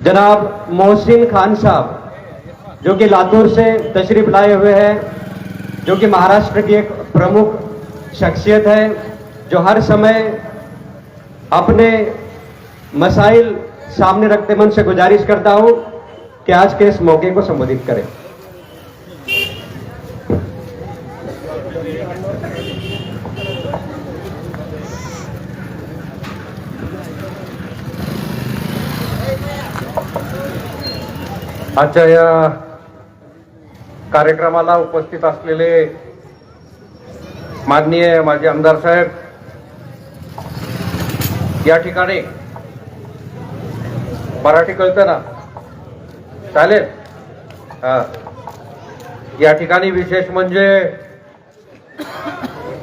जनाब मोहसिन खान साहब जो कि लातूर से तशरीफ लाए हुए हैं जो कि महाराष्ट्र की एक प्रमुख शख्सियत है जो हर समय अपने मसाइल सामने रखते मन से गुजारिश करता हूं कि आज के इस मौके को संबोधित करें आजच्या या कार्यक्रमाला उपस्थित असलेले माननीय माजी आमदार साहेब या ठिकाणी मराठी कळतं ना चालेल? हा. या ठिकाणी विशेष म्हणजे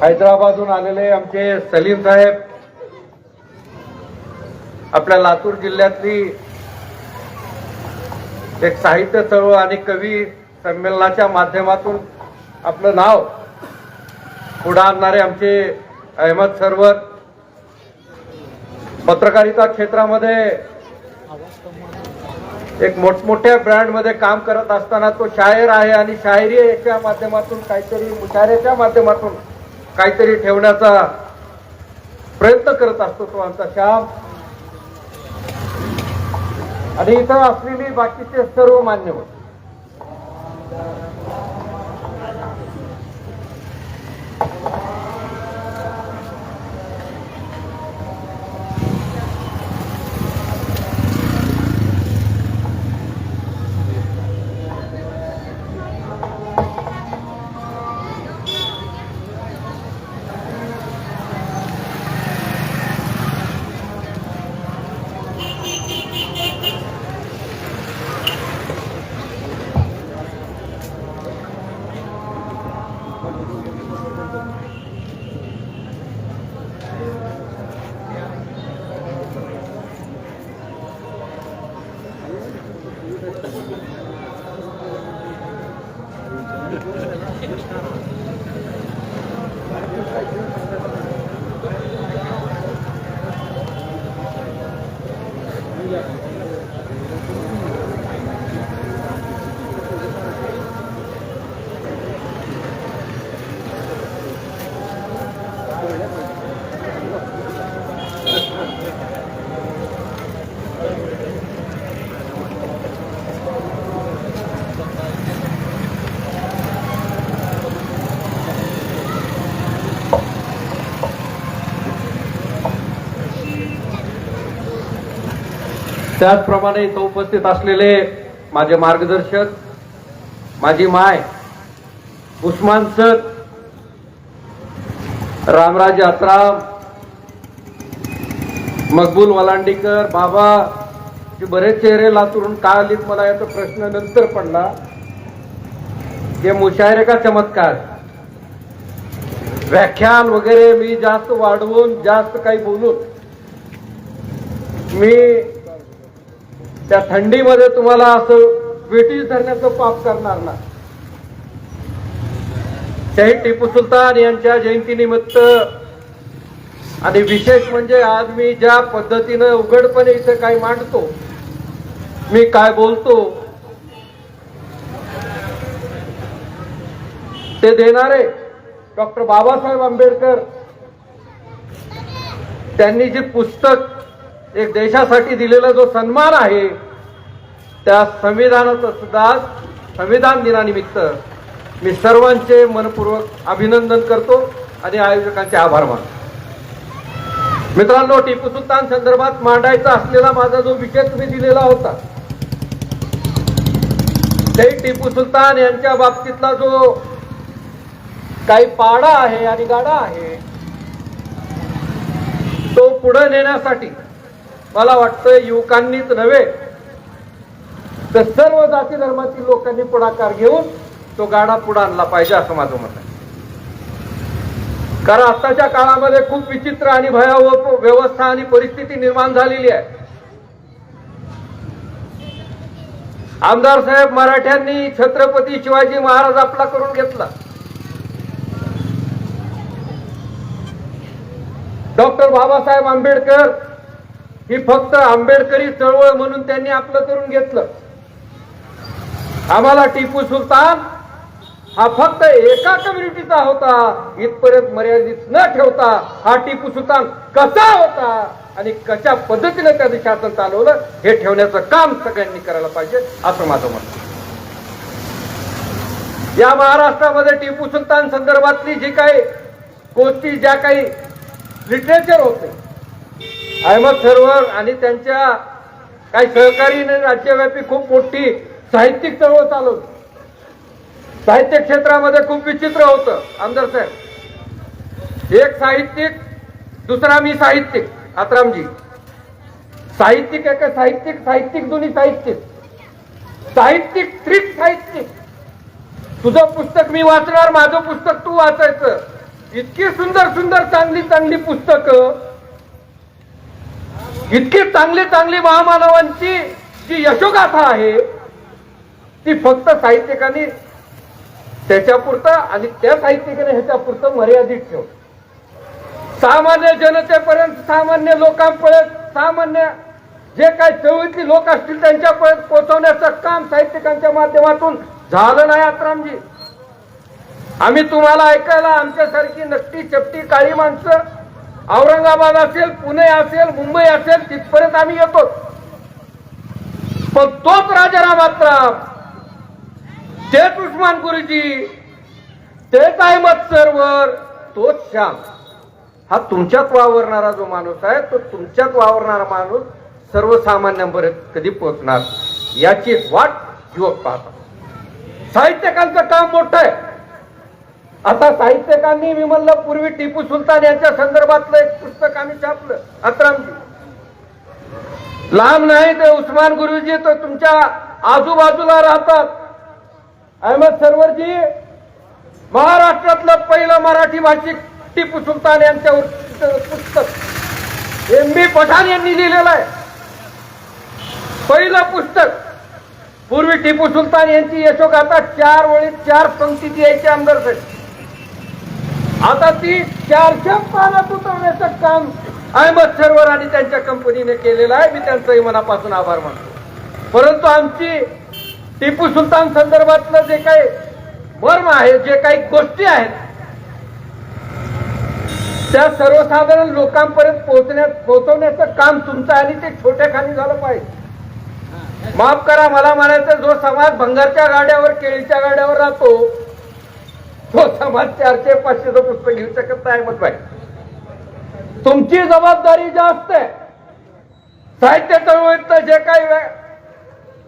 हैदराबादहून आलेले आमचे सलीम साहेब आपल्या लातूर जिल्ह्यातली एक साहित्य चळवळ आणि कवी संमेलनाच्या माध्यमातून आपलं नाव पुढे आणणारे आमचे अहमद सरवर. पत्रकारिता क्षेत्रामध्ये एक मोठमोठ्या ब्रँडमध्ये काम करत असताना तो शायर आहे आणि शायरीच्या माध्यमातून काहीतरी मुशायऱ्याच्या माध्यमातून काहीतरी ठेवण्याचा प्रयत्न करत असतो तो आमचा श्याम. आणि इथं असलेली बाकीचे सर्व मान्यवर Yeah. त्याचप्रमाणे इथं उपस्थित असलेले माझे मार्गदर्शक माझी माय उस्मान सर रामराज यात्राम मकबूल वलांडीकर बाबा जे बरेच चेहरे लातूरून का आलीत मला याचा प्रश्न नंतर पडला. हे मुशायरे का चमत्कार? व्याख्यान वगैरे मी जास्त वाढवून जास्त काही बोलून मी त्या थंडीमध्ये तुम्हाला असं ब्रिटिश धरण्याचं पाप करणार ना शहीद टिपू सुलतान यांच्या जयंतीनिमित्त आणि विशेष म्हणजे आज मी ज्या पद्धतीनं उघडपणे इथे काय मांडतो मी काय बोलतो ते देणारे डॉक्टर बाबासाहेब आंबेडकर त्यांनी जे पुस्तक एक देशासाठी दिलेला जो सन्मान आहे त्या संविधानाचं सुद्धा संविधान दिनानिमित्त मी सर्वांचे मनपूर्वक अभिनंदन करतो आणि आयोजकांचे आभार मानतो. मित्रांनो टिपू सुलतान संदर्भात मांडायचा असलेला माझा जो विषय तुम्ही दिलेला होता ते टिपू सुलतान यांच्या बाबतीतला जो काही पाडा आहे आणि गाडा आहे तो पुढे नेण्यासाठी मला वाटतं युवकांनीच नव्हे तर सर्व जाती धर्मातील लोकांनी पुढाकार घेऊन तो गाडा पुढे आणला पाहिजे असं माझं मत आहे. कारण आताच्या काळामध्ये खूप विचित्र आणि भयावह व्यवस्था आणि परिस्थिती निर्माण झालेली आहे. आमदार साहेब मराठ्यांनी छत्रपती शिवाजी महाराज आपला करून घेतला. डॉक्टर बाबासाहेब आंबेडकर ही फक्त आंबेडकरी चळवळ म्हणून त्यांनी आपलं करून घेतलं. आम्हाला टिपू सुलतान हा फक्त एका कम्युनिटीचा होता. इथपर्यंत मर्यादित न ठेवता हा टिपू सुलतान कसा होता आणि कशा पद्धतीने त्याचं शासन चालवलं हे ठेवण्याचं काम सगळ्यांनी करायला पाहिजे असं माझं मत या महाराष्ट्रामध्ये टिपू सुलतान संदर्भातली जी काही गोष्टी ज्या काही लिटरेचर होते अहमद सरोवर आणि त्यांच्या काही सहकारीने राज्यव्यापी खूप मोठी साहित्यिक चळवळ चालवली साहित्य क्षेत्रामध्ये खूप विचित्र होतं आमदार साहेब. एक साहित्यिक दुसरा मी साहित्यिक आत्रामजी साहित्यिक एक साहित्यिक साहित्यिक दोन्ही साहित्यिक. साहित्यिक त्रिक साहित्यिक. तुझं पुस्तक मी वाचणार माझं पुस्तक तू वाचायचं. इतकी सुंदर सुंदर चांगली चांगली पुस्तकं इतकी चांगली चांगली महामानवांची जी यशोगाथा आहे ती फक्त साहित्यिकांनी त्याच्यापुरतं आणि त्या साहित्यिकाने ह्याच्यापुरतं मर्यादित ठेव सामान्य जनतेपर्यंत सामान्य लोकांपर्यंत सामान्य जे काही चळवळीतली लोक असतील त्यांच्यापर्यंत पोहोचवण्याचं काम साहित्यिकांच्या माध्यमातून झालं नाही आत्रामजी. आम्ही तुम्हाला ऐकायला आमच्यासारखी नक्की चपटी काळी माणसं औरंगाबाद असेल पुणे असेल मुंबई असेल तिथपर्यंत आम्ही येतो. पण तोच राजाराम आत्राम तेच उस्मान गुरुजी तेच अहमद सरवर तोच श्याम. हा तुमच्यात वावरणारा जो माणूस आहे तो तुमच्यात वावरणारा माणूस सर्वसामान्यांपर्यंत कधी पोहोचणार? याची वाट युवक पाहतात. साहित्यकांचं काम मोठं आहे. आता साहित्यकांनी मी म्हणलं पूर्वी टिपू सुलतान यांच्या संदर्भातलं एक पुस्तक आम्ही छापलं. अत्रामजी लांब नाही ते उस्मान गुरुजी तर तुमच्या आजूबाजूला राहतात. अहमद सरवरजी महाराष्ट्रातलं पहिलं मराठी भाषिक टिपू सुलतान यांच्यावर पुस्तक. एम बी पठाण यांनी लिहिलेलं आहे. पहिलं पुस्तक. पूर्वी टिपू सुलतान यांची यशोगाथा चार वेळी चार पंक्तीची यायची आमदार साहेब आता ती चारशे पानात उतरण्याचं काम अहमद सरवर आणि त्यांच्या कंपनीने केलेलं आहे. मी त्यांचंही मनापासून आभार मानतो. परंतु आमची टिपू सुलतान संदर्भातलं जे काही मर्म आहे जे काही गोष्टी आहेत त्या सर्वसाधारण लोकांपर्यंत पोहोचण्यात पोहोचवण्याचं काम तुमचं आणि ते छोट्या खाली झालं पाहिजे. माफ करा मला म्हणायचं जो समाज भंगारच्या गाड्यावर केळीच्या गाड्यावर राहतो तो समाज चारशे पाचशेचं पुस्तक घेऊ शकत नाही मग भाई तुमची जबाबदारी जास्त आहे. साहित्य चळवळीत जे काही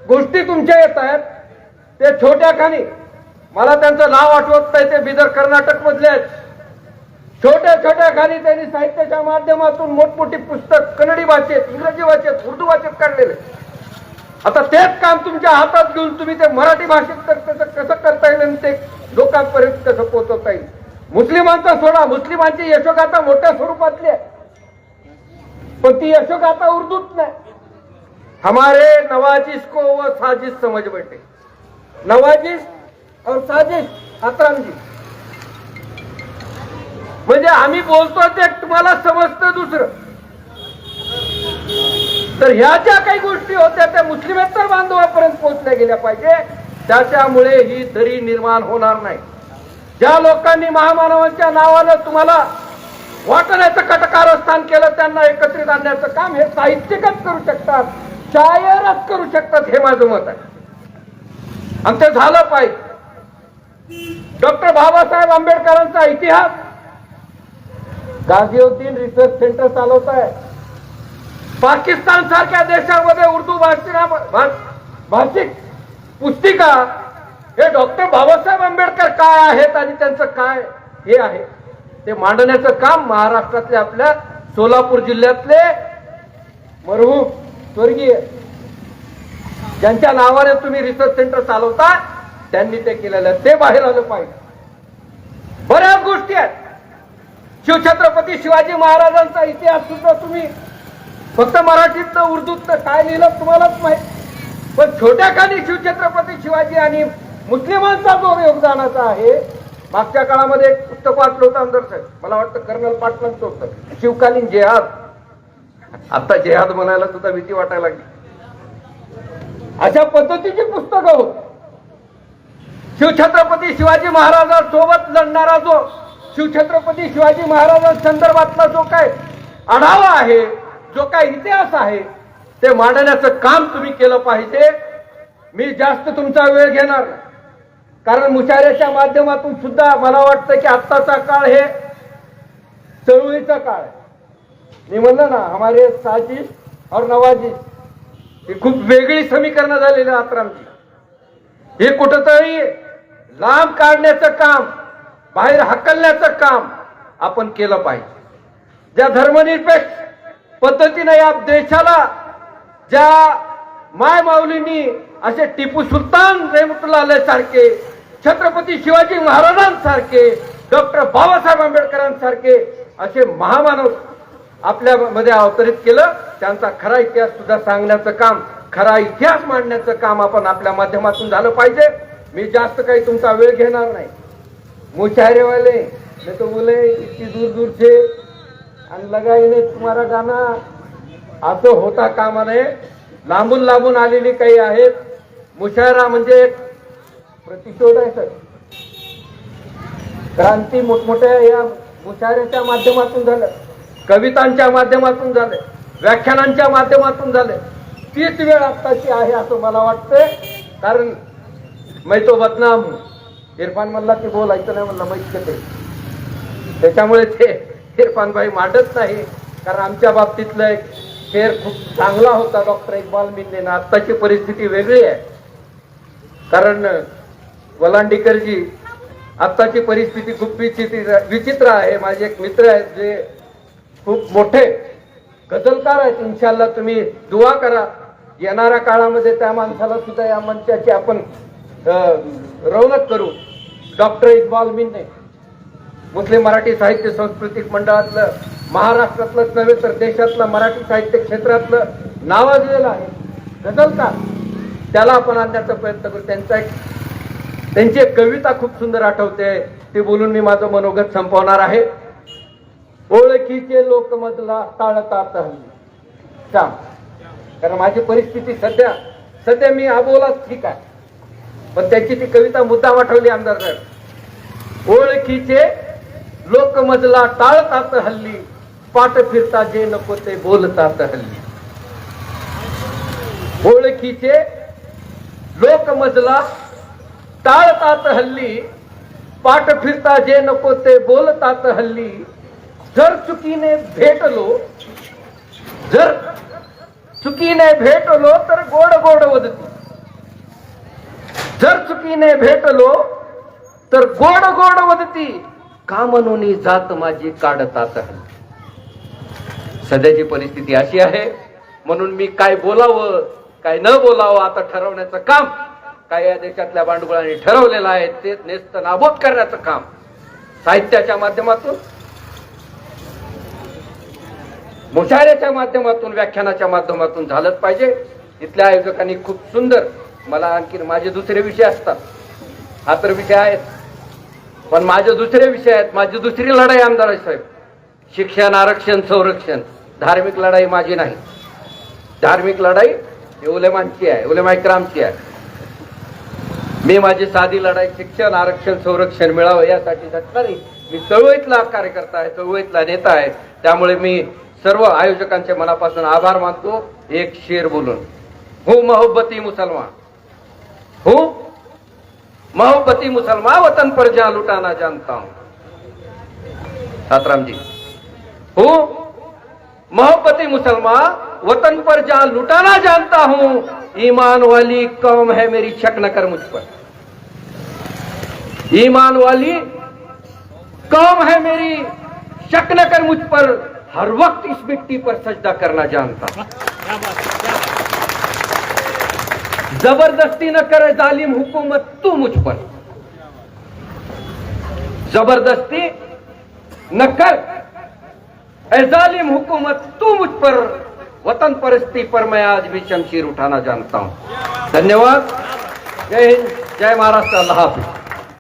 गोष्टी तुमच्या येत आहेत ते छोट्या खाणी. मला त्यांचं नाव आठवत नाही ते बिदर कर्नाटक मधले आहेत. छोट्या छोट्या खाली त्यांनी साहित्याच्या माध्यमातून मोठमोठी पुस्तक कन्नडी भाषेत इंग्रजी भाषेत उर्दू भाषेत काढलेले. आता तेच काम तुमच्या हातात घेऊन तुम्ही ते मराठी भाषेत तर त्याचं कसं करता येईल आणि ते लोकांपर्यंत कसं पोहोचवता येईल? मुस्लिमांचा सोडा. मुस्लिमांची यशोगाथा मोठ्या स्वरूपातली आहे. पण ती यशोगाथा उर्दूत नाही. हमारे नवाजिश को व साजिश समझ बैठे. नवाजिश और साजिश अतरंगी म्हणजे आम्ही बोलतो ते तुम्हाला समजतं दुसरं. तर ह्या ज्या काही गोष्टी होत्या त्या मुस्लिमेतर बांधवापर्यंत पोहोचल्या गेल्या पाहिजे. त्याच्यामुळे ही दरी निर्माण होणार नाही. ज्या लोकांनी महामानवांच्या नावानं तुम्हाला वाटण्याचं कटकारस्थान केलं त्यांना एकत्रित आणण्याचं काम हे साहित्यिकच करू शकतात शायरच करू शकतात हे माझं मत आहे. आणि ते झालं पाहिजे. डॉक्टर बाबासाहेब आंबेडकरांचा इतिहास. गाझीउद्दीन रिसर्च सेंटर चालवत आहे पाकिस्तान सारख्या देशामध्ये उर्दू भाषिका भाषिक पुस्तिका हे डॉक्टर बाबासाहेब आंबेडकर काय आहेत आणि त्यांचं काय हे आहे? ते मांडण्याचं काम महाराष्ट्रातले आपल्या सोलापूर जिल्ह्यातले मरहू स्वर्गीय ज्यांच्या नावाने तुम्ही रिसर्च सेंटर चालवता त्यांनी ते केलेलं आहे. ते बाहेर आलं पाहिजे. बऱ्याच गोष्टी आहेत. शिवछत्रपती शिवाजी महाराजांचा इतिहास सुद्धा तुम्ही फक्त मराठीत उर्दूत काय लिहिलं तुम्हालाच माहीत. पण छोट्या खाली शिवछत्रपती शिवाजी आणि मुस्लिमांचा जो योगदानाचा आहे मागच्या काळामध्ये एक पुस्तक वाचलं होतं अंदर साहेब. मला वाटतं कर्नल पाटलांचं होतं. शिवकालीन जेहाद. आता जेहाद म्हणायला सुद्धा भीती वाटायला लागली. अशा पद्धतीची पुस्तकं होत. शिवछत्रपती शिवाजी महाराजांसोबत लढणारा जो शिवछत्रपती शिवाजी महाराजांसंदर्भातला जो काय आढावा आहे जो काय इतिहास आहे ते मांडण्याचं काम तुम्ही केलं पाहिजे. मी जास्त तुमचा वेळ घेणार कारण मुशाऱ्याच्या माध्यमातून सुद्धा मला वाटतं की आत्ताचा काळ हे चळवळीचा काळ मी म्हणलं ना हमारे साजिश और नवाजिश ही खूप वेगळी समीकरणं झालेली आत्रामची हे कुठंतरी लांब काढण्याचं काम बाहेर हकलण्याचं काम आपण केलं पाहिजे. ज्या धर्मनिरपेक्ष पद्धतीने या देशाला ज्या माय माऊलींनी असे टिपू सुलतान रेहमतुल्लाह सारखे छत्रपती शिवाजी महाराजांसारखे डॉक्टर बाबासाहेब आंबेडकरांसारखे असे महामानव आपल्या मध्ये अवतरित केलं. त्यांचा खरा इतिहास सुद्धा सांगण्याचं काम खरा इतिहास मांडण्याचं काम आपण आपल्या माध्यमातून झालं पाहिजे. मी जास्त काही तुमचा वेळ घेणार नाही. मुशायरे मी तो बोले इतकी दूर दूरचे आणि लगाईने तुम्हाला गाणं असं होता कामा नये लांबून लांबून आलेली काही आहेत. मुशायरा म्हणजे एक प्रतिशोध आहे सर. क्रांती मोठमोठ्या या मुशायऱ्याच्या माध्यमातून झालं. कवितांच्या माध्यमातून झालं. व्याख्यानांच्या माध्यमातून झालं. तीच वेळ आत्ताची आहे असं मला वाटतंय. कारण मैतो बदनाम इरफान म्हणला की बोलायचं नाही म्हणलं माहीत ते त्याच्यामुळे ते इरफानभाई मांडत नाही. कारण आमच्या बाबतीतलं एक शेर खूप चांगला होता डॉक्टर इकबाल मिल्लेनं आत्ताची परिस्थिती वेगळी आहे. कारण वलांडीकरजी आत्ताची परिस्थिती खूप विचित्र विचित्र आहे. माझे एक मित्र आहेत जे खूप मोठे गजलकार आहेत. इन्शाल्लाह तुम्ही दुवा करा. येणाऱ्या काळामध्ये त्या माणसाला सुद्धा या मंचाची आपण रौनक करू. डॉक्टर इकबाल मिंदे मुस्लिम मराठी साहित्य सांस्कृतिक मंडळातलं महाराष्ट्रातलंच नव्हे तर देशातलं मराठी साहित्य क्षेत्रातलं नावाजलेलं आहे. गजलकार त्याला आपण आणण्याचा प्रयत्न करू. त्यांचा एक त्यांची एक कविता खूप सुंदर आठवते. ती बोलून मी माझं मनोगत संपवणार आहे. ओळखीचे लोक मधला हल्ली. काम कारण माझी परिस्थिती सध्या सध्या मी आबोलाच ठीक आहे. पण त्यांची ती कविता मुद्दा आठवली आमदार साहेब. ओळखीचे लोक मजला टाळतात हल्ली. पाठ फिरता जे नको ते बोलतात हल्ली. ओळखीचे लोक मजला टाळतात हल्ली. पाठ फिरता जे नको ते बोलतात हल्ली. जर चुकीने भेटलो जर चुकीने भेटलो तर गोड गोड वदती. जर चुकीने भेटलो तर गोड गोड वदती. का म्हणून जात माझी काढतात. सध्याची परिस्थिती अशी आहे म्हणून मी काय बोलावं काय न बोलावं आता ठरवण्याचं काम काय या देशातल्या भांडवळांनी ठरवलेलं आहे ते नेस्त नाबूद करण्याचं काम. साहित्याच्या माध्यमातून मुशाऱ्याच्या माध्यमातून व्याख्यानाच्या माध्यमातून झालंच पाहिजे. इथल्या आयोजकांनी खूप सुंदर मला आणखी माझे दुसरे विषय असतात. हा तर विषय आहेत पण माझे दुसरे विषय आहेत. माझी दुसरी लढाई आमदार साहेब. शिक्षण आरक्षण संरक्षण. धार्मिक लढाई माझी नाही. धार्मिक लढाई ही उलेमांची आहे उलेमा इक्रामची आहे. मी माझी साधी लढाई शिक्षण आरक्षण संरक्षण मिळावं यासाठी झटणारी मी चळवळीतला कार्यकर्ता आहे चळवळीतला नेता आहे. त्यामुळे मी सर्व आयोजकांचे मनापासून आभार मानतो. एक शेर बोलून. हो मोहब्बती मुसलमान. हो मोहब्बती मुसलमान वतन पर जा लुटाना जानता हूं सातराम जी हो मोहब्बती मुसलमान वतन पर जा लुटाना जानता हूं ईमान वाली कौम है मेरी शक न कर मुझ पर ईमान वाली कौम है मेरी शक न कर मुझ पर हर वक्त इस मिट्टी पर सजदा करना जानता हूं जबरदस्ती न करे जालिम हुकूमत तू मुझ पर। जबरदस्ती न कर ए जालिम हुकूमत तू मुझ पर। वतन परस्ती पर मैं आज भी शमशीर उठाना जानता हूं। धन्यवाद। जय हिंद। जय महाराष्ट्र। अल्लाह हाफिज।